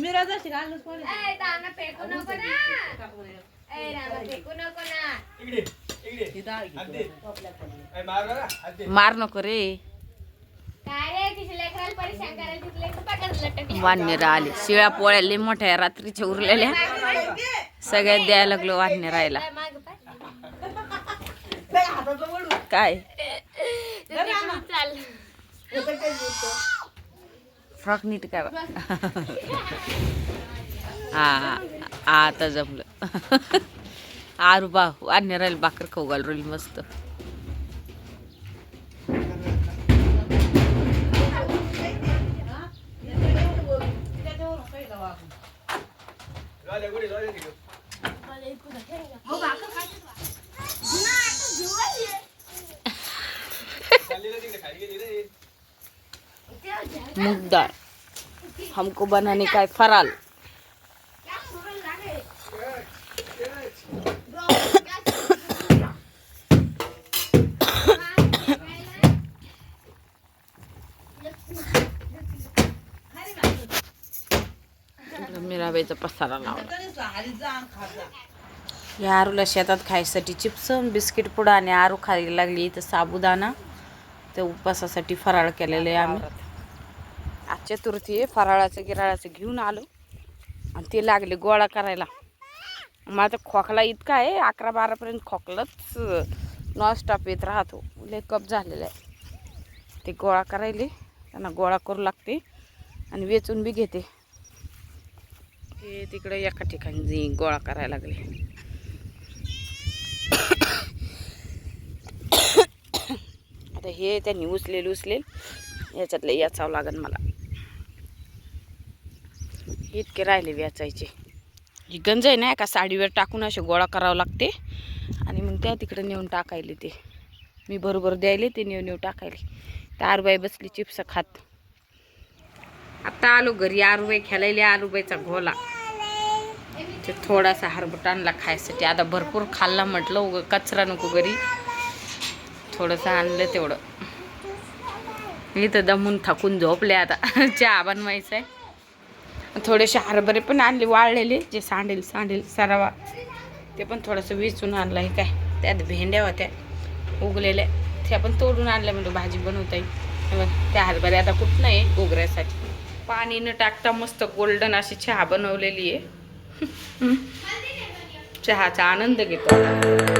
ए, दाना फेकू नको ना. ए, दाना फेकू नको ना. इकडे इकडे. हात दे. ए, मार बरं, हात दे. मार नको रे. काय रे तिच्या लेकराला परेशान करायला तिथले पकडलं लटकलं वाननेर आले. शिळ्या पोळ्या लय मोठ्या आहे, रात्रीच्या उरलेल्या. सगळ्यात द्यायला लागलो वाननेर राहायला माग पाय. काय? ते तिकडून चाललं. फ्रॉक नीट बा. हा आता जमलं. आरू बा वाननेर राहील बाकर खाऊ घाल रोली मस्त जाऊ दे, गुढी, जाऊ दे तिकडं. चालली ना तिकडे, खाली गेली रे. मूग दाल हमको बनाने का है फराल. मिराबाईचा पसारा लावला. या आरूला शेतात खायसाठी चिप्स बिस्किट पुडा आणि आरू खायला लागली इथं साबुदाणा. ते उपवासासाठी फराळ केलेलं आहे आम्ही. चतुर्थी आहे फराळाचं गिराळाचं घेऊन आलो. आणि ते लागले गोळा करायला. माझा खोकला इतका आहे अकरा बारापर्यंत खोकलाच नॉनस्टॉप येत राहतो. लेकअप झालेला आहे. ते गोळा करायले त्यांना गोळा करू लागते आणि वेचून बी घेते. ते तिकडे एका ठिकाणी गोळा करायला लागले. आता हे त्यांनी उचलेल उचलेल. याच्यातलं याचावं लागेल मला. इतके राहिले वेचायचे. ही गंज आहे ना एका साडीवर टाकून असे गोळा करावं लागते. आणि मग त्या तिकडे नेऊन टाकायले ते. मी बरोबर द्यायले ते नेऊन नेऊन टाकायले. तर आरुबाई बसली चिप्स खात. आता आलो घरी आरुबाई खेळायले आरुबाईचा घोला. ते थोडासा हरबट आणला खायसाठी. आता भरपूर खाल्ला म्हटलं उगं कचरा नको घरी. थोडंसं आणलं तेवढं. इथं दमून थकून झोपले आता. चहा बनवायचं आहे थोडेसे हरभरे पण आणले वाळलेले जे सांडेल सांडेल सरावा. ते पण थोडंसं विचून आणलं आहे काय? त्यात भेंड्या होत्या उगलेल्या. त्या पण तोडून आणल्या म्हणजे भाजी बनवता येईल. त्या हरभरे आता कुठं नाही गोगऱ्यासाठी पाणी न टाकता मस्त गोल्डन अशी चहा बनवलेली आहे. चहाचा आनंद घेतो